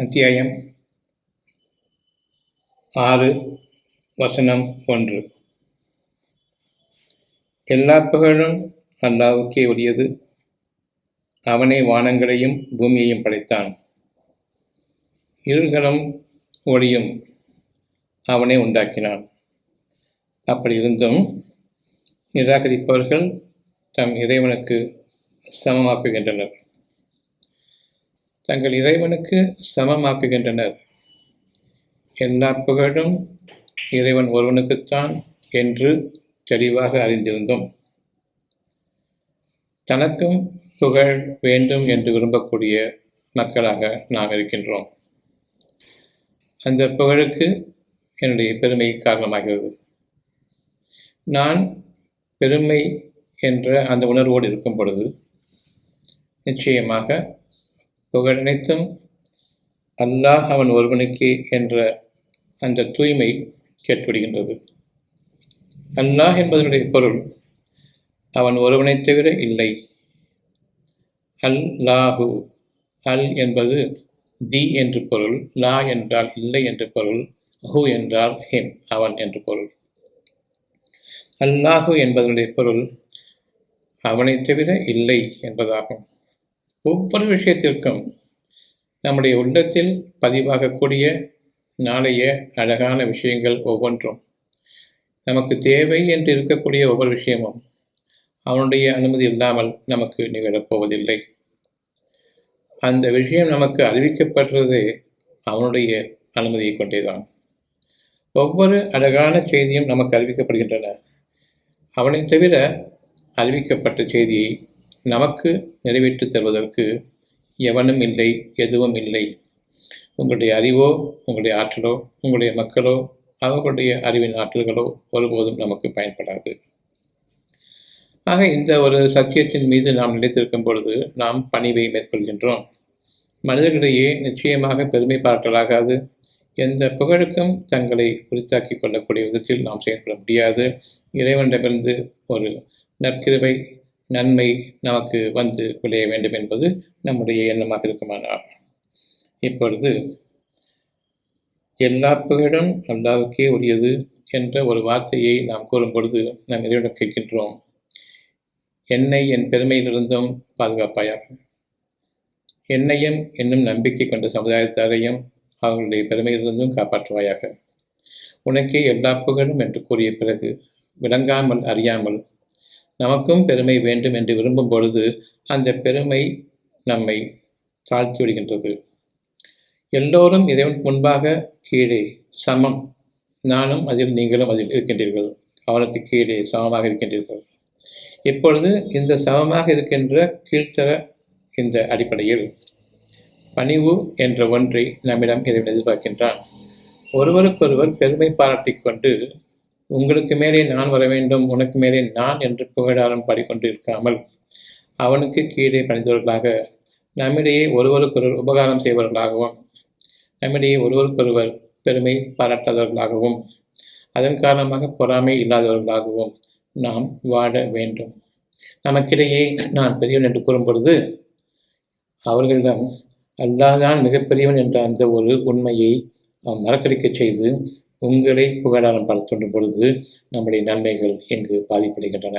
அத்தியாயம் ஆறு வசனம் ஒன்று. எல்லா புகழும் அல்லாவுக்கே உரியது. அவனே வானங்களையும் பூமியையும் படைத்தான். இருள்களும் ஒளியும் அவனே உண்டாக்கினான். அப்படி இருந்தும் நிராகரிப்பவர்கள் தம் இறைவனுக்கு சமமாக்குகின்றனர். தங்கள் இறைவனுக்கு சமமாக்குகின்றனர். எல்லா புகழும் இறைவன் ஒருவனுக்குத்தான் என்று தெளிவாக அறிந்திருந்தோம். தனக்கும் புகழ் வேண்டும் என்று விரும்பக்கூடிய மக்களாக நாம் இருக்கின்றோம். அந்த புகழுக்கு என்னுடைய பெருமை காரணமாகிறது. நான் பெருமை என்ற அந்த உணர்வோடு இருக்கும் பொழுது நிச்சயமாக புகழனைத்தும் அல்லாஹ் அவன் ஒருவனுக்கே என்ற அந்த தூய்மை கேட்டுவிடுகின்றது. அல்லாஹ் என்பதனுடைய பொருள் அவன் ஒருவனை தவிர இல்லை. அல் லாஹு அல் என்பது தி என்று பொருள் லா என்றால் இல்லை என்று பொருள் ஹு என்றால் ஹிம் அவன் என்று பொருள். அல்லாஹு என்பதனுடைய பொருள் அவனை தவிர இல்லை என்பதாகும். ஒவ்வொரு விஷயத்திற்கும் நம்முடைய உள்ளத்தில் பதிவாகக்கூடிய நாளைய அழகான விஷயங்கள் ஒவ்வொன்றும். நமக்கு தேவை என்று இருக்கக்கூடிய ஒவ்வொரு விஷயமும் அவனுடைய அனுமதி இல்லாமல் நமக்கு நிகழப்போவதில்லை. அந்த விஷயம் நமக்கு அறிவிக்கப்படுறதே அவனுடைய அனுமதியை கொண்டேதான். ஒவ்வொரு அழகான செய்தியும் நமக்கு அறிவிக்கப்படுகின்றன. அவனை தவிர அறிவிக்கப்பட்ட செய்தியை நமக்கு நிறைவேற்றி தருவதற்கு எவனும் இல்லை எதுவும் இல்லை. உங்களுடைய அறிவோ உங்களுடைய ஆற்றலோ உங்களுடைய மக்களோ அவர்களுடைய அறிவின் ஆற்றல்களோ ஒருபோதும் நமக்கு பயன்படாது. ஆக இந்த ஒரு சத்தியத்தின் மீது நாம் நிலைத்திருக்கும் பொழுது நாம் பணிவை மேற்கொள்கின்றோம். மனிதர்களிடையே நிச்சயமாக பெருமை பாராட்டலாகாது எந்த புகழுக்கும் தங்களை உரித்தாக்கி கொள்ளக்கூடிய விதத்தில் நாம் செயல்பட முடியாது. இறைவனிடமிருந்து ஒரு நற்கிருவை நன்மை நமக்கு வந்து விளைய வேண்டும் என்பது நம்முடைய எண்ணமாக இருக்குமானால். இப்பொழுது எல்லா புகழும் அல்லாவுக்கே உரியது என்ற ஒரு வார்த்தையை நாம் கூறும் பொழுது நாம் இறைவனம் கேட்கின்றோம். என்னை என் பெருமையிலிருந்தும் பாதுகாப்பாயாக. என்னையும் என்னும் நம்பிக்கை கொண்ட சமுதாயத்தாரையும் அவர்களுடைய பெருமையிலிருந்தும் காப்பாற்றுவாயாக. உனக்கே எல்லா புகழும் என்று கூறிய பிறகு விளங்காமல் அறியாமல் நமக்கும் பெருமை வேண்டும் என்று விரும்பும் பொழுது அந்த பெருமை நம்மை தாழ்த்தி விடுகின்றது. எல்லோரும் இறைவன் முன்பாக கீழே சமம். நானும் அதில் நீங்களும் அதில் இருக்கின்றீர்கள். அவனுக்கு கீழே சமமாக இருக்கின்றீர்கள். இப்பொழுது இந்த சமமாக இருக்கின்ற கீழ்த்தர இந்த அடிப்படையில் பணிவு என்ற ஒன்றை நம்மிடம் இறைவன் எதிர்பார்க்கின்றான். ஒருவருக்கொருவர் பெருமை பாராட்டிக் கொண்டு உங்களுக்கு மேலே நான் வர வேண்டும் உனக்கு மேலே நான் என்று புகழாரம் பாடிக்கொண்டு இருக்காமல் அவனுக்கு கீழே பணிந்தவர்களாக நம்மிடையே ஒருவருக்கொருவர் உபகாரம் செய்பவர்களாகவும் நம்மிடையே ஒருவருக்கொருவர் பெருமை பாராட்டாதவர்களாகவும் அதன் காரணமாக பொறாமை இல்லாதவர்களாகவும் நாம் வாழ வேண்டும். நமக்கிடையே நான் பெரியவன் என்று கூறும் பொழுது அவர்களிடம் அல்லாதான் மிகப்பெரியவன் என்ற அந்த ஒரு உண்மையை அவன் மறக்கடிக்க செய்து உங்களை புகழாரம் படுத்தும் பொழுது நம்முடைய நன்மைகள் எங்கு பாதிப்படைகின்றன.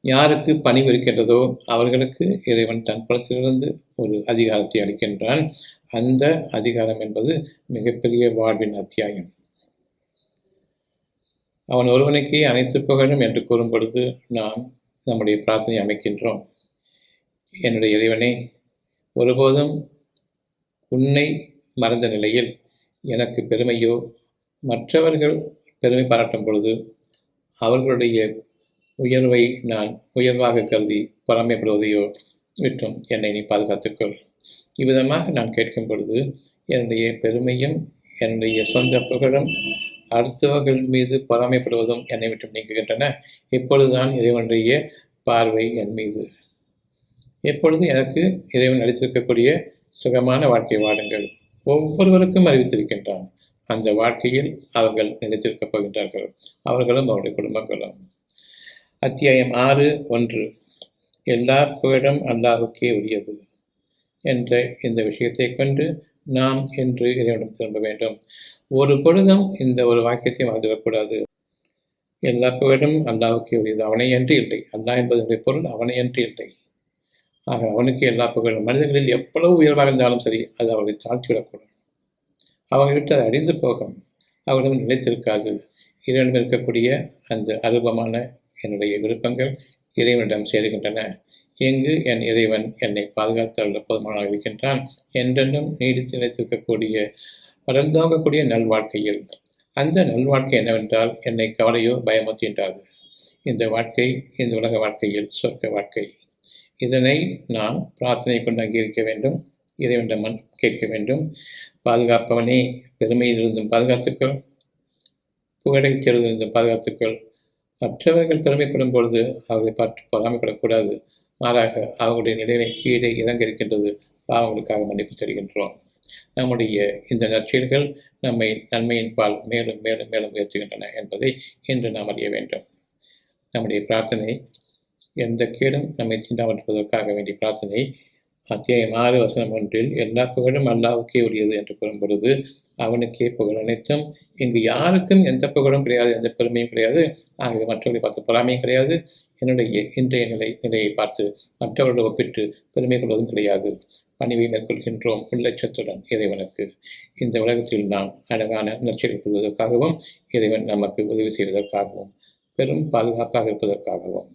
யாருக்கு பணிவு இருக்கின்றதோ அவர்களுக்கு இறைவன் தன் புறத்திலிருந்து ஒரு அதிகாரத்தை அளிக்கின்றான். அந்த அதிகாரம் என்பது மிகப்பெரிய வாழ்வின் அத்தியாயம். அவன் ஒருவனுக்கே அனைத்து புகழும் என்று கூறும் பொழுது நாம் நம்முடைய பிரார்த்தனை அமைக்கின்றோம். என்னுடைய இறைவனே ஒருபோதும் உன்னை மறந்த நிலையில் எனக்கு பெருமையோ மற்றவர்கள் பெருமை பாராட்டும் பொழுது அவர்களுடைய உயர்வை நான் உயர்வாக கருதி பொறாமைப்படுவதையோ விட்டும் என்னை நீ பாதுகாத்துக்கொள் இவ்விதமாக நான் கேட்கும் பொழுது என்னுடைய பெருமையும் என்னுடைய சொந்த புகழும் அடுத்தவர்கள் மீது பொறாமைப்படுவதும் என்னை விட்டு நீங்குகின்றன. இப்பொழுதுதான் இறைவனுடைய பார்வை என் மீது. எப்பொழுது எனக்கு இறைவன் அளித்திருக்கக்கூடிய சுகமான வாழ்க்கை வாடுங்கள் ஒவ்வொருவருக்கும் அறிவித்திருக்கின்றான். அந்த வாழ்க்கையில் அவர்கள் நினைத்திருக்கப் போகின்றார்கள். அவர்களும் அவருடைய குடும்பங்களும். அத்தியாயம் ஆறு ஒன்று. எல்லா புகழும் அல்லாஹுக்கே உரியது என்ற இந்த விஷயத்தை கொண்டு நாம் என்று இறைவனம் திரும்ப வேண்டும். ஒரு பொழுதும் இந்த ஒரு வாக்கியத்தை மறந்துவிடக்கூடாது. எல்லா புகழும் அல்லாவுக்கே உரியது. அவனை என்று இல்லை. அல்லாஹ் என்பதனுடைய பொருள் அவனை என்று இல்லை. ஆக அவனுக்கு எல்லா புகழும். மனிதர்களில் எவ்வளவு உயர்வாக இருந்தாலும் சரி அது அவர்களை தாழ்த்திவிடக்கூடும் அவர்கள் விட்டு அது அழிந்து போகும். அவரிடம் நிலைத்திருக்காது. இறைவனிடம் இருக்கக்கூடிய அந்த அருபமான என்னுடைய விருப்பங்கள் இறைவனிடம் சேருகின்றன. எங்கு என் இறைவன் என்னை பாதுகாத்து போதுமானாக இருக்கின்றான்? என்றென்றும் நீடித்து நிலைத்திருக்கக்கூடிய வளர்ந்தோங்கக்கூடிய நல்வாழ்க்கையில். அந்த நல்வாழ்க்கை என்னவென்றால் என்னை கவலையோ பயமுறுத்துகின்றாது இந்த வாழ்க்கை இந்த உலக வாழ்க்கையில் சொர்க்க வாழ்க்கை. இதனை நாம் பிரார்த்தனை கொண்டு அங்கீகரிக்க வேண்டும். இறைவனிடம் கேட்க வேண்டும். பாதுகாப்பவனே பெருமையிலிருந்தும் பாதுகாத்துக்கள். புகழை தேர்விலிருந்தும் பாதுகாத்துக்கள். மற்றவர்கள் பெருமைப்படும் பொழுது அவர்களை பார்த்து பொறாமைப்படக்கூடாது. மாறாக அவர்களுடைய நிலைமை கீழே இறங்க இருக்கின்றது பாவங்களுக்காக மன்னிப்பு தருகின்றோம் நம்முடைய இந்த நற்செயல்கள் நம்மை நன்மையின் பால் மேலும் மேலும் மேலும் உயர்த்துகின்றன என்பதை இன்று நாம் அறிய வேண்டும். நம்முடைய பிரார்த்தனை எந்த கேடும் நம்மை தீண்டாமற்பதற்காக வேண்டிய பிரார்த்தனை. அத்தியாயம் ஆறு வசனம் ஒன்றில் எல்லா புகழும் அல்லாவுக்கே உரியது என்று கூறும் பொழுது அவனுக்கே புகழ் அனைத்தும். இங்கு யாருக்கும் எந்த புகழும் கிடையாது எந்த பெருமையும் கிடையாது. ஆகவே மற்றவர்களை பார்த்து பொறாமையும் கிடையாது. என்னுடைய இன்றைய நிலை நிலையை பார்த்து மற்றவர்களை ஒப்பிட்டு பெருமை கொள்வதும் கிடையாது. பணிவை மேற்கொள்கின்றோம் உள்ளட்சத்துடன் இறைவனுக்கு. இந்த உலகத்தில் நாம் அழகான நற்செயல் பெறுவதற்காகவும் இறைவன் நமக்கு உதவி செய்வதற்காகவும் பெரும் பாதுகாப்பாக இருப்பதற்காகவும்.